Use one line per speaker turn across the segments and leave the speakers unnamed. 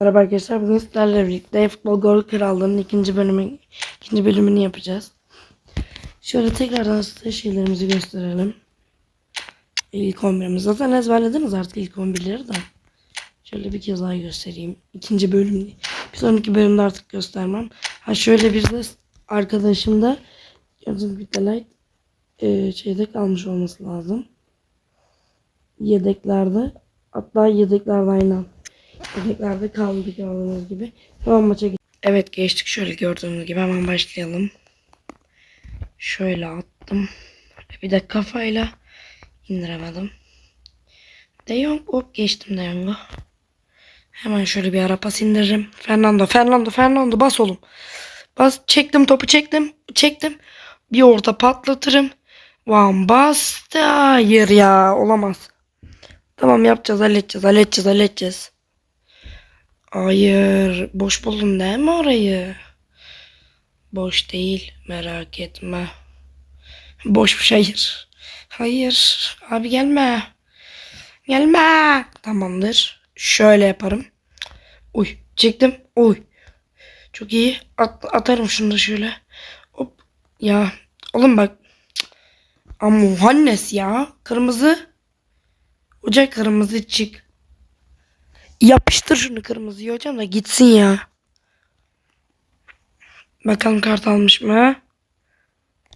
Merhaba arkadaşlar. Bugün sizlerle birlikte Futbol Gol Krallığı'nın ikinci bölümü ikinci bölümünü yapacağız. Şöyle tekrardan size şeylerimizi gösterelim. İlk 11'imiz zaten ezberlediniz artık ilk 11'leri de. Şöyle bir kez daha göstereyim. İkinci bölüm. Bir sonraki bölümde artık göstermem. Ha şöyle bir de arkadaşım da gibi Light e, şeyde kalmış olması lazım. Yedeklerde. Hatta yedeklerde aynen. Yedeklerde kaldı gördüğünüz gibi. Hemen maça git. Evet geçtik şöyle gördüğünüz gibi hemen başlayalım. Şöyle attım. Bir de kafayla indiremedim. De Jong hop geçtim De Jong'u. Hemen şöyle bir ara pas indiririm. Fernando, Fernando, Fernando bas oğlum. Bas çektim topu çektim. Çektim. Bir orta patlatırım. Van bastı. Hayır ya olamaz. Tamam yapacağız halledeceğiz halledeceğiz halledeceğiz. Hayır boş buldun değil mi orayı? Boş değil merak etme. Boşmuş hayır. Hayır abi gelme. Gelme. Tamamdır. Şöyle yaparım. Uy çektim. Uy. Çok iyi. At, atarım şunu da şöyle. Hop. Ya oğlum bak. Ama Hannes ya. Kırmızı. Ocak kırmızı çık. Yapıştır şunu kırmızıyı hocam da gitsin ya. Bakalım kart almış mı?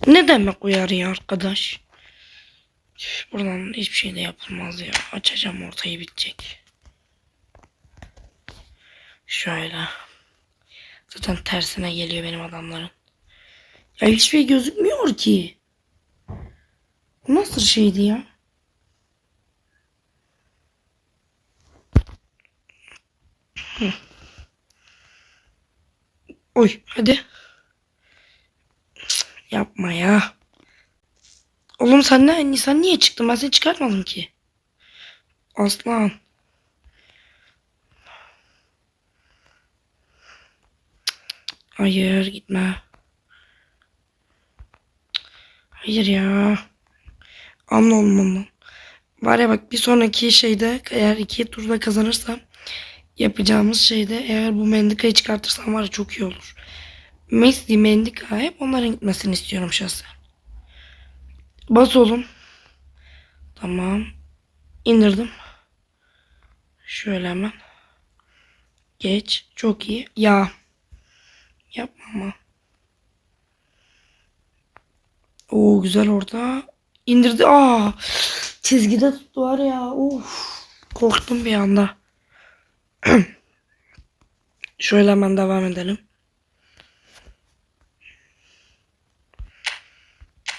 Ne demek uyarıyor arkadaş? Buradan hiçbir şey de yapılmaz ya. Açacağım ortayı bitecek. Şöyle. Zaten tersine geliyor benim adamların. Ya hiçbir şey gözükmüyor ki. Nasıl şeydi ya? Oy hadi. Cık, Yapma ya. Oğlum sen ne sen niye çıktın? Ben seni çıkartmadım ki. Aslan. Hayır gitme. Hayır ya. Anla olmalı. Var ya bak bir sonraki şeyde eğer iki turda kazanırsam yapacağımız şeyde eğer bu Mendika'yı çıkartırsam var çok iyi olur. Messi, Mendika hep onların gitmesini istiyorum şahsen. Bas oğlum. Tamam. İndirdim. Şöyle hemen. Geç. Çok iyi. Ya. Yapma ama. Oo güzel orada. İndirdi. Aa. Çizgide tuttu var ya. Uf. Korktum bir anda. Şöyle hemen devam edelim.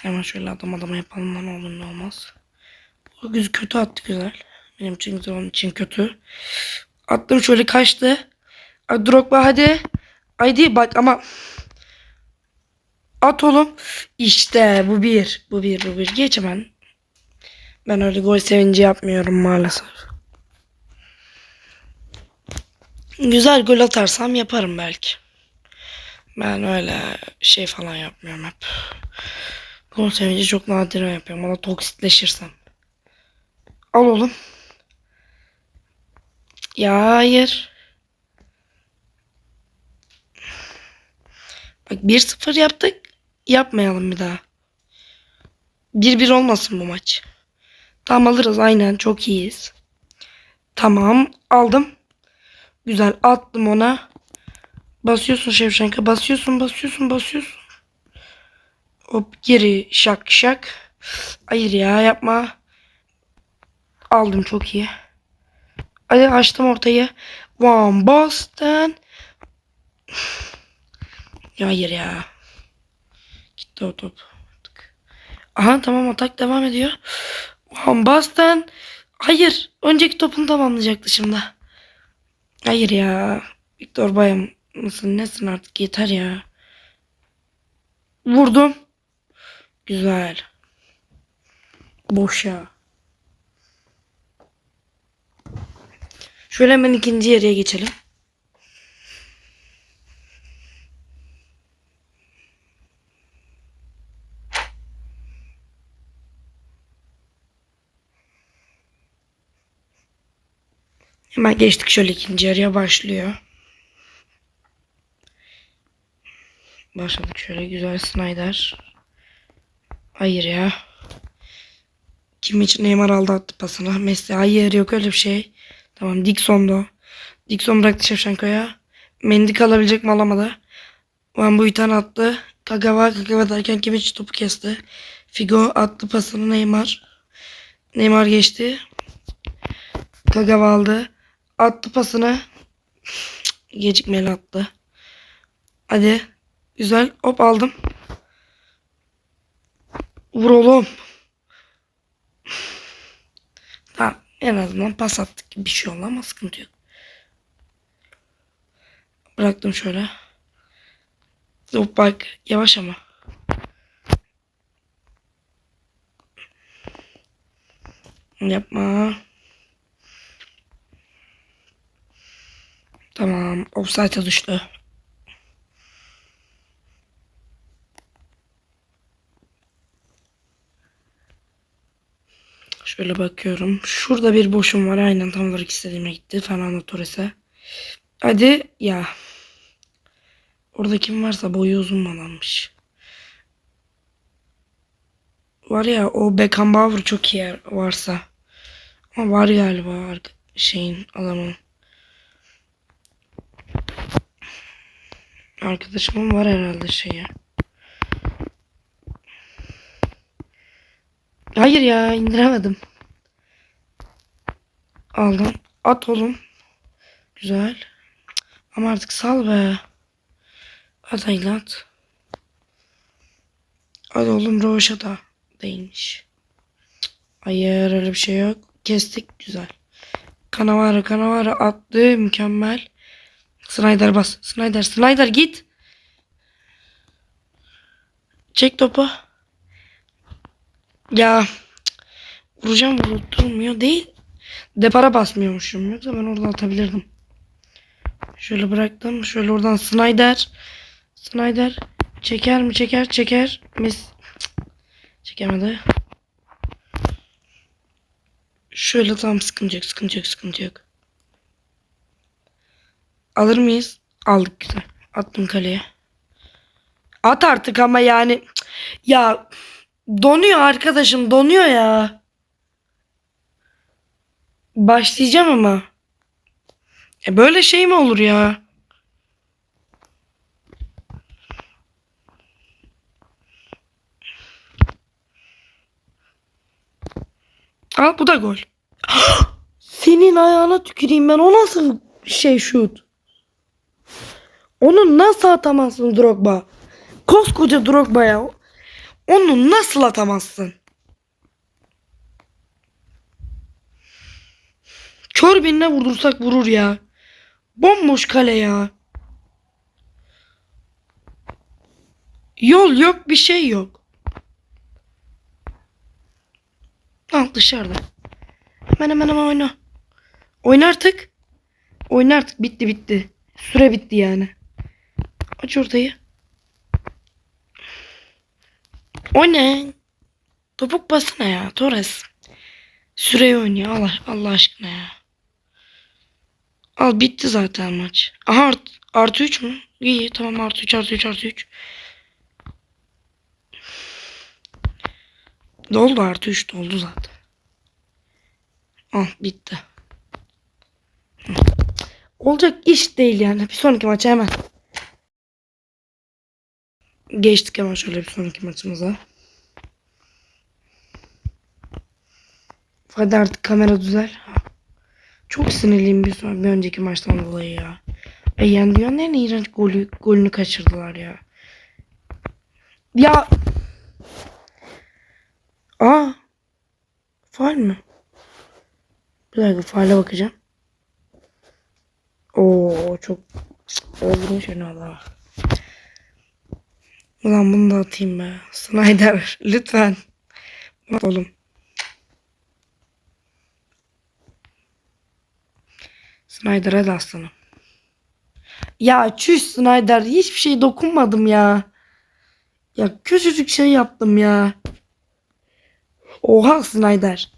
Hemen şöyle adam adama yapalım lan olur ne olmaz. Bu güzel kötü attı güzel. Benim için güzel onun için kötü. Attım şöyle kaçtı. Ay Drogba hadi. Haydi bak ama at oğlum. İşte bu bir. Bu bir bu bir. Geç hemen. Ben öyle gol sevinci yapmıyorum maalesef. Güzel gol atarsam yaparım belki. Ben öyle şey falan yapmıyorum hep. Gol sevinci çok nadiren yapıyorum. Ama toksitleşirsem. Al oğlum. Ya hayır. Bak 1-0 yaptık. Yapmayalım bir daha. 1-1 olmasın bu maç. Tamam alırız aynen çok iyiyiz. Tamam aldım. Güzel attım ona. Basıyorsun Şevşenka. Basıyorsun basıyorsun basıyorsun. Hop geri şak şak. Hayır ya yapma. Aldım çok iyi. Hadi açtım ortayı. Van Basten. Hayır ya. Gitti o top. Aha tamam atak devam ediyor. Van Basten. Hayır. Önceki topunu tamamlayacaktı şimdi. Hayır ya. Victor Bayam mısın nesin artık yeter ya. Vurdum. Güzel. Boşa. Şöyle hemen ikinci yarıya geçelim. Hemen geçtik şöyle ikinci yarıya başlıyor. Başladık şöyle güzel Snyder. Hayır ya. Kim için Neymar aldı attı pasını. Messi hayır yok öyle bir şey. Tamam Dixon'da. Dixon bıraktı Şevşenko'ya. Mendy kalabilecek mi alamadı. Van Buiten attı. Kagawa Kagawa derken Kimmich topu kesti. Figo attı pasını Neymar. Neymar geçti. Kagawa aldı. Attı pasını. Gecikmeli attı. Hadi. Güzel. Hop aldım. Vur oğlum. Tamam. En azından pas attık gibi bir şey oldu ama sıkıntı yok. Bıraktım şöyle. Hop bak. Yavaş ama. Yapma. Tamam. Offside'a düştü. Şöyle bakıyorum. Şurada bir boşum var. Aynen tam olarak istediğime gitti. Fernando Torres'e. Hadi ya. Orada kim varsa boyu uzun adammış. Var ya o Beckenbauer çok iyi varsa. Ama var galiba şeyin adamın. Arkadaşımın var herhalde şeyi. Hayır ya indiremedim. Aldım. At oğlum. Güzel. Ama artık sal be. At hayır at. Hadi oğlum Roşa da değilmiş. Hayır öyle bir şey yok. Kestik güzel. Kanavara Kanavara attı mükemmel. Snyder bas. Snyder Snyder git. Çek topu. Ya vuracağım vurdurmuyor değil. Depara basmıyormuşum. Yoksa ben oradan atabilirdim. Şöyle bıraktım. Şöyle oradan Snyder. Snyder. Çeker mi? Çeker. Çeker. Mes Çekemedi. Şöyle tam sıkıntı yok. Sıkıntı yok. Sıkıntı yok. Alır mıyız? Aldık güzel. Attım kaleye. At artık ama yani. Ya donuyor arkadaşım. Donuyor ya. Başlayacağım ama. E böyle şey mi olur ya? Al bu da gol. Senin ayağına tüküreyim ben. O nasıl şey şut? Onu nasıl atamazsın Drogba? Koskoca Drogba ya. Onu nasıl atamazsın? Kör birine vurdursak vurur ya. Bomboş kale ya. Yol yok bir şey yok. Al dışarıda. Hemen hemen hemen oyna. Oyna artık. Oyna artık. Bitti bitti. Süre bitti yani. Aç ortayı. O ne? Topuk basına ya Torres. Süreyi oynuyor Allah, Allah aşkına ya. Al bitti zaten maç. Aha art, artı 3 mü? İyi tamam artı 3 artı 3 artı 3. Doldu artı 3 doldu zaten. Al bitti. Hı. Olacak iş değil yani. Bir sonraki maça hemen. Geçtik hemen şöyle bir sonraki maçımıza. Hadi artık kamera düzel. Çok sinirliyim bir, son, bir önceki maçtan dolayı ya. E yani dünyanın en iğrenç golü, golünü kaçırdılar ya. Ya. Aa. Faal mi? Bir dakika faale bakacağım. Oo çok öldürmüş beni valla. Ulan bunu da atayım be. Snyder lütfen. At oğlum. Snyder hadi aslanım. Ya çüş Snyder hiçbir şey dokunmadım ya. Ya küçücük şey yaptım ya. Oha Snyder.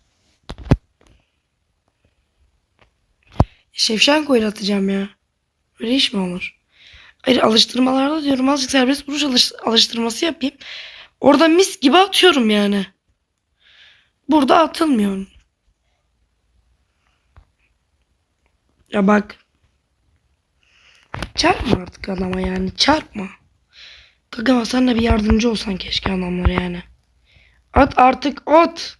Şevşenko ile atacağım ya. Öyle iş mi olur? Hayır alıştırmalarda diyorum azıcık serbest vuruş alış- alıştırması yapayım. Orada mis gibi atıyorum yani. Burada atılmıyor. Ya bak. Çarpma artık adama yani çarpma. Kagama sen de bir yardımcı olsan keşke adamlara yani. At artık at.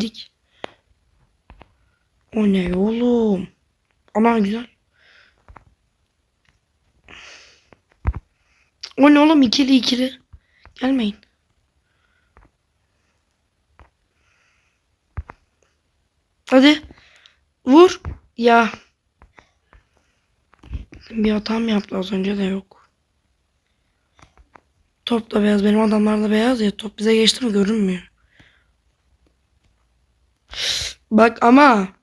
Dik. O ne oğlum? Ama güzel. O ne oğlum ikili ikili. Gelmeyin. Hadi. Vur. Ya. Bir hatam yaptı az önce de yok. Top da beyaz. Benim adamlar da beyaz ya. Top bize geçti mi görünmüyor. Bak ama.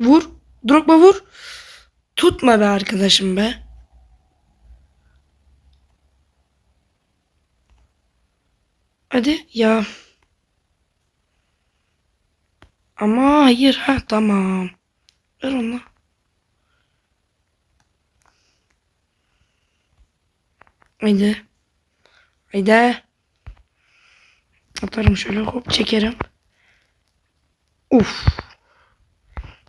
Vur. Drogba vur. Tutma be arkadaşım be. Hadi ya. Ama hayır ha tamam. Ver onu. Haydi. Haydi. Atarım şöyle hop çekerim. Uf.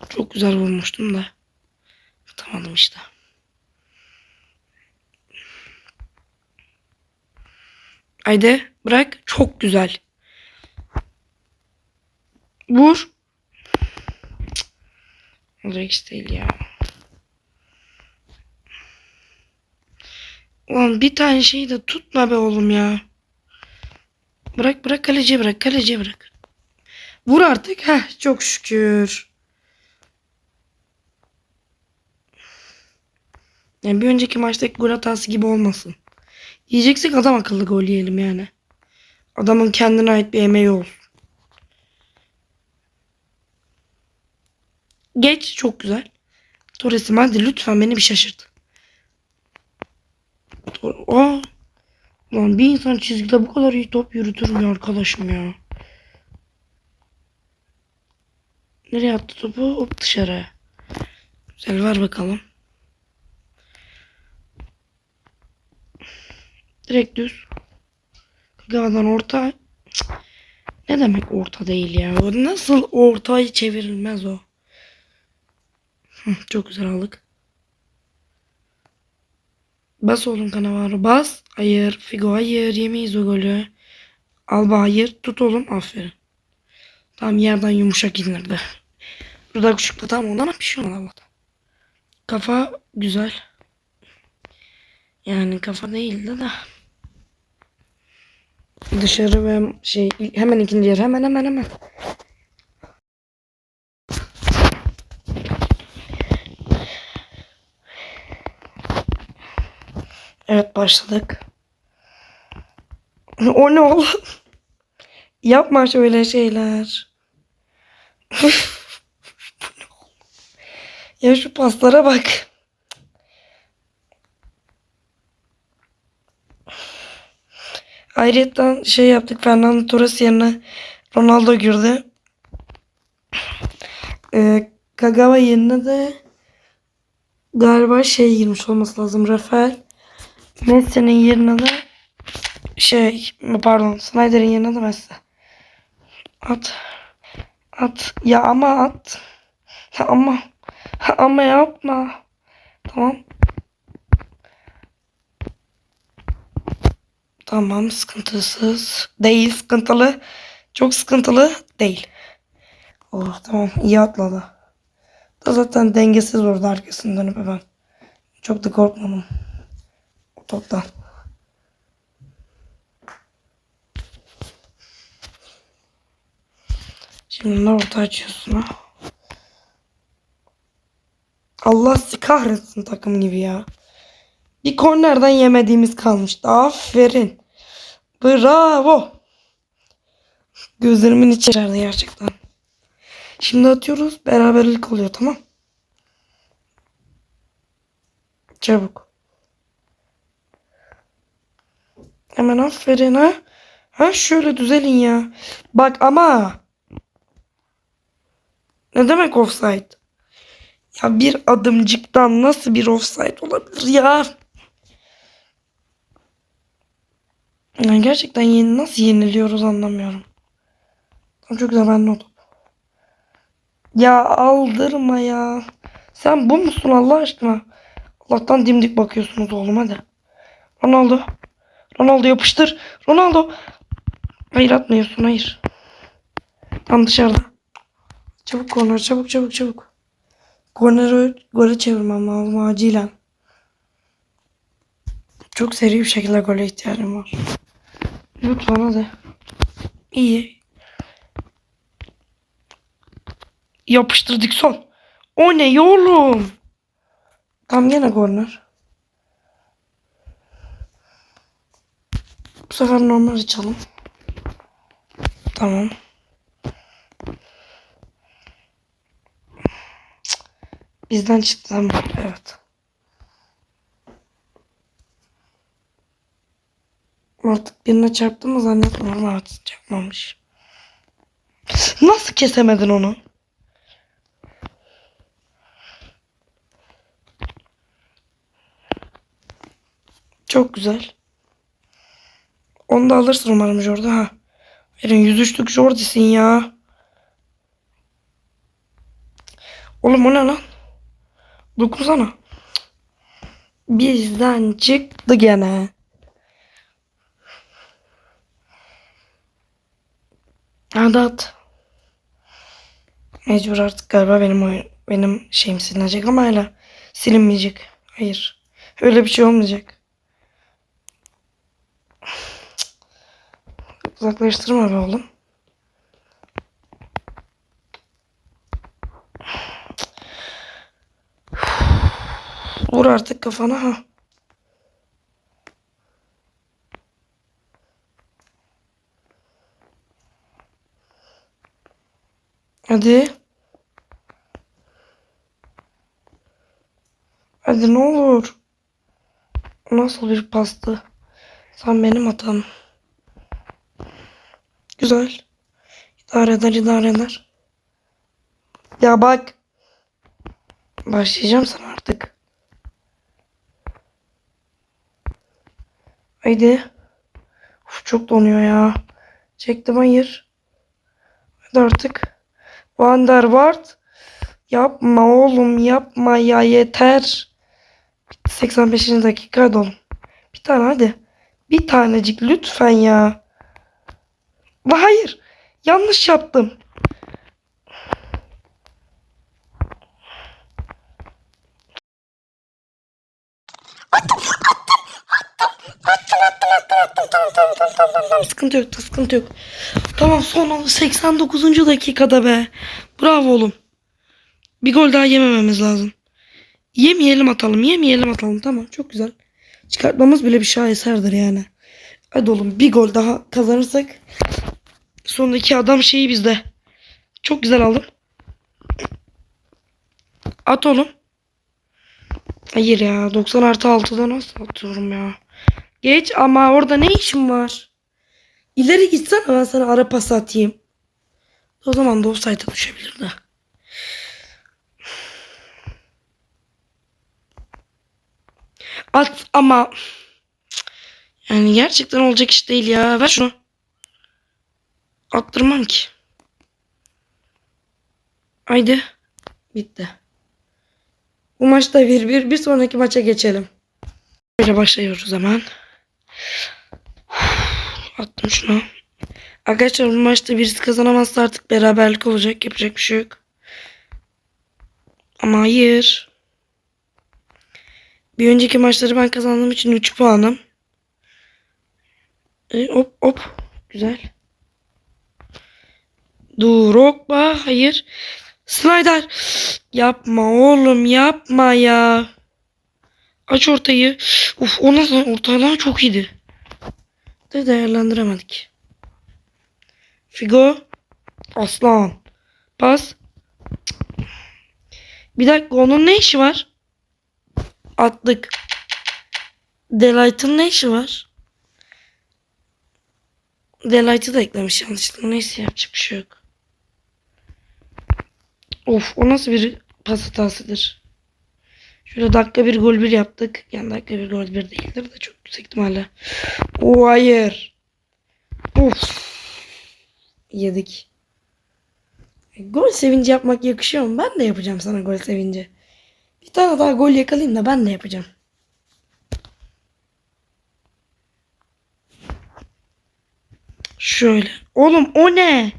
Çok güzel vurmuştum da. Atamadım işte. Haydi bırak. Çok güzel. Vur. Cık. Olacak iş değil ya. Ulan bir tane şeyi de tutma be oğlum ya. Bırak bırak kaleciye bırak kaleciye bırak. Vur artık. Heh çok şükür. Yani bir önceki maçtaki gol hatası gibi olmasın. Yiyeceksek adam akıllı gol yiyelim yani. Adamın kendine ait bir emeği olsun. Geç çok güzel. Torres'im hadi lütfen beni bir şaşırt. Aa. Lan bir insan çizgide bu kadar iyi top yürütür mü arkadaşım ya? Nereye attı topu? Hop dışarı. Güzel ver bakalım. Direkt düz. Kaga'dan orta. Ne demek orta değil ya? O nasıl ortayı çevrilmez o? Çok güzel aldık. Bas oğlum Cannavaro bas. Hayır. Figo hayır. Yemeyiz o golü. Alba hayır. Tut oğlum. Aferin. Tamam yerden yumuşak indirdi. Dudak uçukta tamam ondan bir şey olmadı. Kafa güzel. Yani kafa değildi de. Dışarı ve şey hemen ikinci yer hemen hemen hemen. Evet başladık. O ne oğlum? Yapma şöyle şeyler. Ya şu paslara bak. Ayrıca şey yaptık Fernando Torres yerine Ronaldo girdi. Ee, Kagawa yerine de galiba şey girmiş olması lazım. Rafael. Messi'nin yerine de şey pardon Snyder'in yerine de Messi. At. At. Ya ama at. Ya ama. Ama yapma. Tamam. Tamam sıkıntısız. Değil sıkıntılı. Çok sıkıntılı değil. Oh tamam iyi atladı. Da zaten dengesiz orada arkasını dönüp hemen. Çok da korkmadım. O toptan. Şimdi orta açıyorsun ha? Allah sizi kahretsin takım gibi ya. Bir kornerden yemediğimiz kalmıştı. Aferin. Bravo. Gözlerimin içeride gerçekten. Şimdi atıyoruz. Beraberlik oluyor tamam. Çabuk. Hemen aferin ha. Ha şöyle düzelin ya. Bak ama. Ne demek offside? Ya bir adımcıktan nasıl bir offside olabilir ya? Ya gerçekten yeni, nasıl yeniliyoruz anlamıyorum. Çok güzel ben de o top. Ya aldırma ya. Sen bu musun Allah aşkına? Allah'tan dimdik bakıyorsunuz oğlum hadi. Ronaldo. Ronaldo yapıştır. Ronaldo. Hayır atmıyorsun hayır. Tam dışarıda. Çabuk korner çabuk çabuk çabuk. Korneri gole çevirmem lazım acilen. Çok seri bir şekilde gole ihtiyacım var. Lütfen hadi. İyi. Yapıştırdık son. O ne oğlum? Tam yine korner. Bu sefer normal açalım. Tamam. Bizden çıktı tamam. Evet. Artık birine çarptı mı zannetmiyorum. Evet çarpmamış. Nasıl kesemedin onu? Çok güzel. Onu da alırsın umarım Jordi ha. Verin 103'lük Jordi'sin ya. Oğlum o ne lan? Dokunsana. Bizden çıktı gene. Hadi at. Mecbur artık galiba benim oyun, benim şeyim silinecek ama hala silinmeyecek. Hayır. Öyle bir şey olmayacak. Uzaklaştırma be oğlum. Vur artık kafana ha. Hadi. Hadi ne olur. Nasıl bir pastı? Sen benim hatam. Güzel. İdare eder idare eder. Ya bak. Başlayacağım sana artık. Haydi. Uf, çok donuyor ya. Çektim hayır. Hadi artık. Van der Waart. Yapma oğlum yapma ya yeter. Bitti 85. dakika hadi. Bir tane hadi. Bir tanecik lütfen ya. Hayır. Yanlış yaptım. Sıkıntı yok, sıkıntı yok. Tamam son 89. dakikada be. Bravo oğlum. Bir gol daha yemememiz lazım. Yemeyelim atalım, yemeyelim atalım. Tamam, çok güzel. Çıkartmamız bile bir şaheserdir yani. Hadi oğlum bir gol daha kazanırsak sondaki adam şeyi bizde. Çok güzel aldım. At oğlum. Hayır ya 90 artı 6'da nasıl atıyorum ya. Geç ama orada ne işim var? İleri gitsene ben sana ara pas atayım. O zaman da offside'a düşebilir de. At ama yani gerçekten olacak iş değil ya. Ver şunu. Attırmam ki. Haydi. Bitti. Bu maçta 1-1. Bir, bir sonraki maça geçelim. Böyle başlıyoruz hemen. Attım şunu. Arkadaşlar bu maçta birisi kazanamazsa artık beraberlik olacak. Yapacak bir şey yok. Ama hayır. Bir önceki maçları ben kazandığım için 3 puanım. E, hop hop. Güzel. Drogba. Hayır. Snyder. Yapma oğlum yapma ya. Aç ortayı. Uf o nasıl ortalar çok iyiydi. De değerlendiremedik. Figo. Aslan. Pas. Bir dakika onun ne işi var? Attık. Delight'ın ne işi var? Delight'ı da eklemiş yanlışlıkla. Neyse yapacak bir şey yok. Of o nasıl bir pas hatasıdır. Şöyle dakika bir gol bir yaptık. Yani dakika bir gol bir değildir de çok yüksek ihtimalle. O hayır. Of. Yedik. E, Gol sevinci yapmak yakışıyor mu? Ben de yapacağım sana gol sevinci. Bir tane daha gol yakalayayım da ben de yapacağım. Şöyle. Oğlum o ne?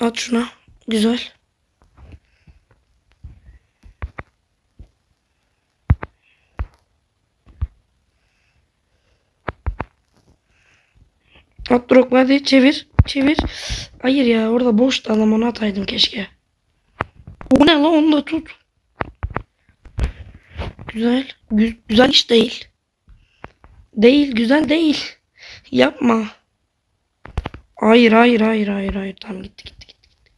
At şuna. Güzel. At Drogba hadi çevir. Çevir. Hayır ya orada boştu adam onu ataydım keşke. Bu ne lan onu da tut. Güzel. Gü- güzel iş değil. Değil güzel değil. Yapma. Hayır hayır hayır hayır hayır. Tamam gitti gitti gitti.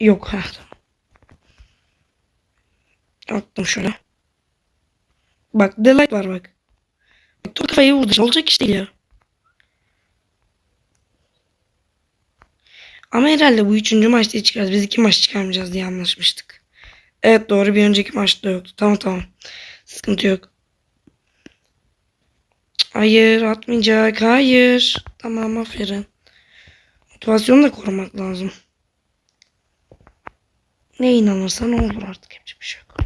Yok ha tamam. Attım şöyle. Bak delight var bak. Bak kafayı vurdu. Olacak iş değil ya. Ama herhalde bu üçüncü maçta çıkarız. Biz iki maç çıkarmayacağız diye anlaşmıştık. Evet doğru bir önceki maçta yoktu. Tamam tamam. Sıkıntı yok. Hayır atmayacak. Hayır. Tamam aferin. Motivasyonu da korumak lazım. Ne inanırsan olur artık. Yapacak bir şey yok.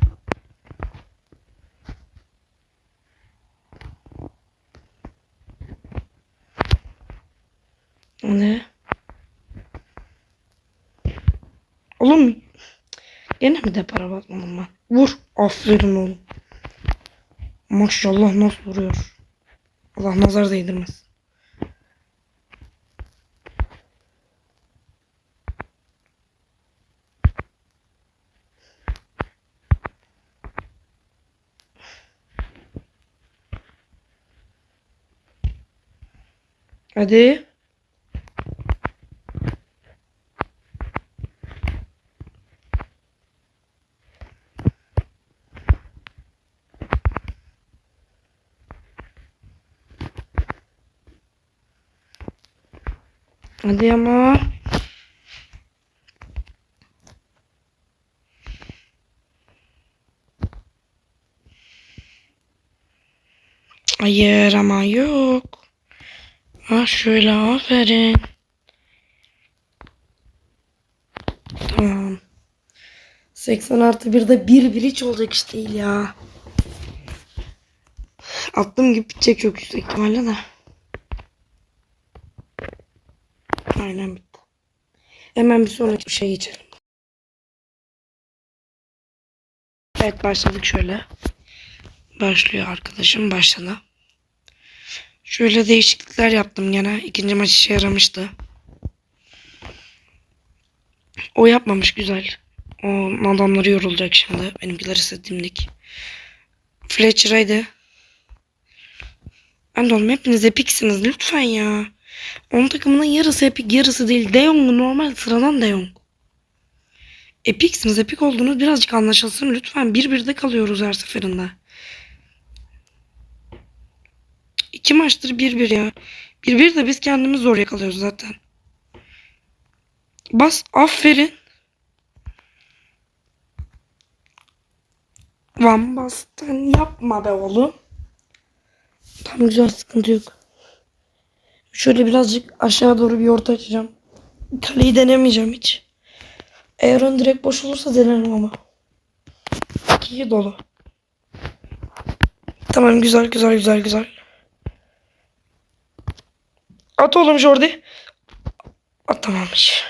O ne? Oğlum gene mi depara bakmadım ben? Vur. Aferin oğlum. Maşallah nasıl vuruyor. Allah nazar değdirmez. Hadi. Hadi ama. Hayır ama yok. Ha şöyle aferin. Tamam. 80 artı 1'de bir bir hiç olacak iş değil ya. Attığım gibi bitecek çok yüksek ihtimalle de. Aynen bitti. Hemen bir sonraki şey geçelim. Evet başladık şöyle. Başlıyor arkadaşım başladı. Şöyle değişiklikler yaptım gene. İkinci maç işe yaramıştı. O yapmamış güzel. O adamları yorulacak şimdi. Benimkiler ise dimdik. Fletcher'aydı. Oğlum hepiniz epiksiniz lütfen ya. Onun takımının yarısı epik yarısı değil. De Jong normal sıradan De Jong. Epiksiniz epik olduğunuz birazcık anlaşılsın lütfen. Bir birde kalıyoruz her seferinde. İki maçtır bir bir ya. Bir bir de biz kendimiz zor yakalıyoruz zaten. Bas aferin. Van Basten yapma be oğlum. Tam güzel sıkıntı yok. Şöyle birazcık aşağı doğru bir orta açacağım. Kaleyi denemeyeceğim hiç. Eğer ön direkt boş olursa denerim ama. İki dolu. Tamam güzel güzel güzel güzel. At oğlum Jordi. Atamamış.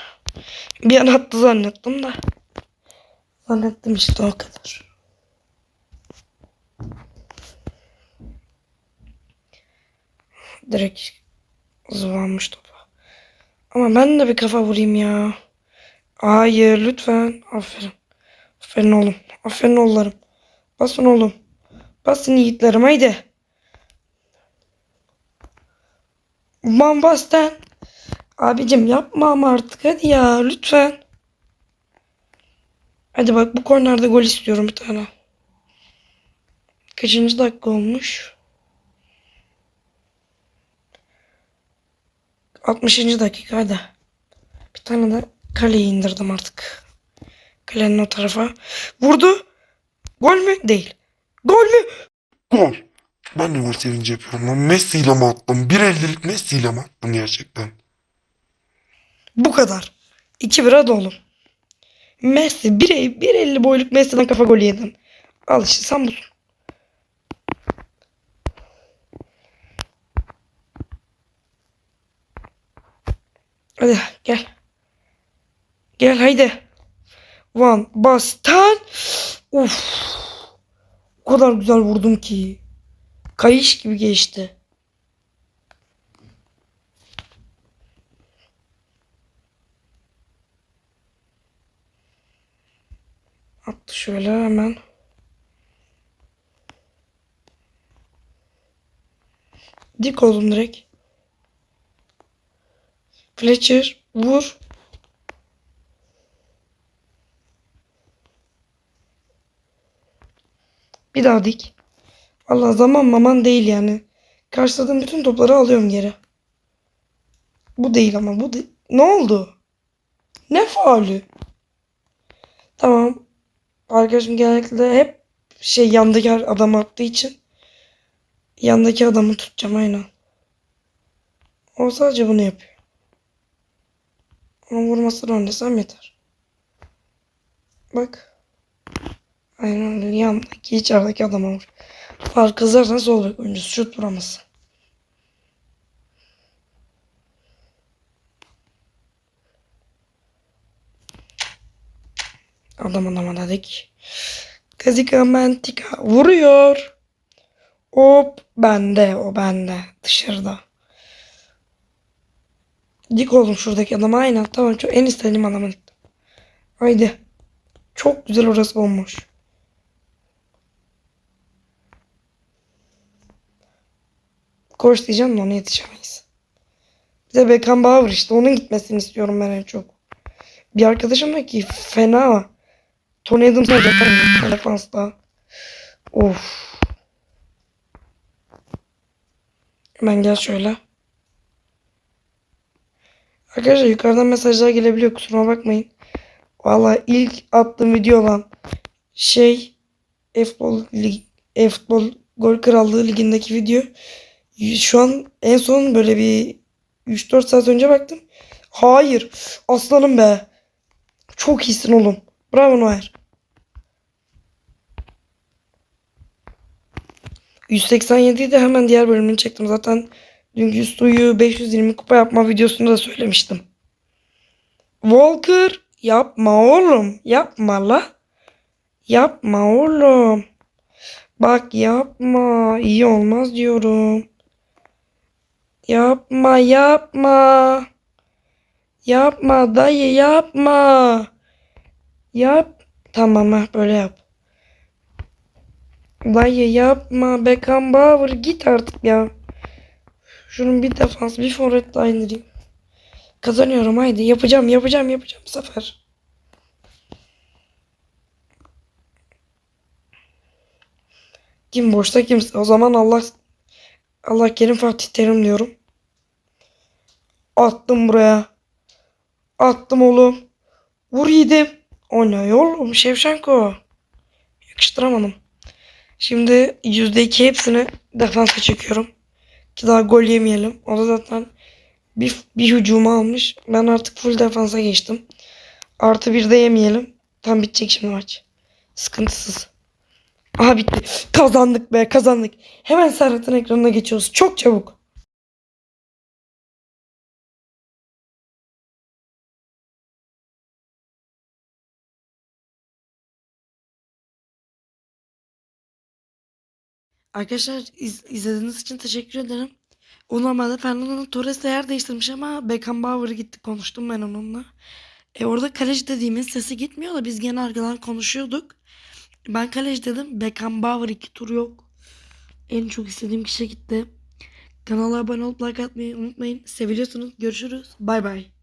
Bir an attı zannettim de. Zannettim işte o kadar. Direkt zıvanmış topa. Ama ben de bir kafa vurayım ya. Hayır lütfen. Aferin. Aferin oğlum. Aferin oğullarım. Basın oğlum. Basın yiğitlerim haydi. Van Basten. Abicim yapma ama artık hadi ya lütfen. Hadi bak bu kornerde gol istiyorum bir tane. Kaçıncı dakika olmuş? 60. dakika hadi. Bir tane de kaleyi indirdim artık. Kalenin o tarafa. Vurdu. Gol mü? Değil. Gol mü?
Gol. Ben de gol sevinci yapıyorum lan. Messi ile mi attım? Bir ellilik Messi ile mi attım gerçekten?
Bu kadar. 2-1 hadi oğlum. Messi 1.50 boyluk Messi'den kafa golü yedin. Al işte sen busun. Hadi gel. Gel haydi. Van Basten. Uf. O kadar güzel vurdum ki. Kayış gibi geçti. Attı şöyle hemen. Dik oğlum direkt. Fletcher vur. Bir daha dik. Allah zaman maman değil yani. Karşıladığım bütün topları alıyorum geri. Bu değil ama bu de- ne oldu? Ne faulü? Tamam. Arkadaşım genellikle hep şey yandaki adam attığı için yandaki adamı tutacağım aynen. O sadece bunu yapıyor. Onun vurmasını oynasam yeter. Bak. Aynen öyle. Yandaki içerideki adama vur. Fark kızarsan sol bek oyuncusu şut vuramaz. Adam adama dedik. Kazika Mantika vuruyor. Hop bende o bende dışarıda. Dik oğlum şuradaki adama aynen tamam çok en istediğim gittim. Haydi. Çok güzel orası bomboş. Koş diyeceğim de ona yetişemeyiz. Bir de Beckham Bauer işte onun gitmesini istiyorum ben en çok. Bir arkadaşım da ki fena. Tony Adams olacak hani defansta. Of. Hemen gel şöyle. Arkadaşlar yukarıdan mesajlar gelebiliyor kusuruma bakmayın. Valla ilk attığım video olan şey e-futbol lig e-futbol gol krallığı ligindeki video şu an en son böyle bir 3-4 saat önce baktım. Hayır. Aslanım be. Çok iyisin oğlum. Bravo Noer. 187'yi de hemen diğer bölümünü çektim. Zaten dünkü Stu'yu 520 kupa yapma videosunda da söylemiştim. Walker yapma oğlum. Yapma la. Yapma oğlum. Bak yapma. İyi olmaz diyorum. Yapma yapma. Yapma dayı yapma. Yap. Tamam ha böyle yap. Dayı yapma. Beckham Bauer git artık ya. Şunun bir defans bir forvet daha indireyim. Kazanıyorum haydi. Yapacağım yapacağım yapacağım bu sefer. Kim boşta kimse. O zaman Allah Allah Kerim Fatih Terim diyorum. Attım buraya. Attım oğlum. Vur yedim. O ne oğlum Şevşenko. Yakıştıramadım. Şimdi %2 hepsini defansa çekiyorum. Ki daha gol yemeyelim. O da zaten bir, bir hücumu almış. Ben artık full defansa geçtim. Artı bir de yemeyelim. Tam bitecek şimdi maç. Sıkıntısız. Aha bitti. Kazandık be kazandık. Hemen Serhat'ın ekranına geçiyoruz. Çok çabuk. Arkadaşlar iz- izlediğiniz için teşekkür ederim. O Fernando Torres yer değiştirmiş ama Beckham Bauer'ı gitti konuştum ben onunla. E orada kaleci dediğimiz sesi gitmiyor da biz gene arkadan konuşuyorduk. Ben kaleci dedim. Beckham Bauer iki tur yok. En çok istediğim kişi gitti. Kanala abone olup like atmayı unutmayın. Seviliyorsunuz. Görüşürüz. Bay bay.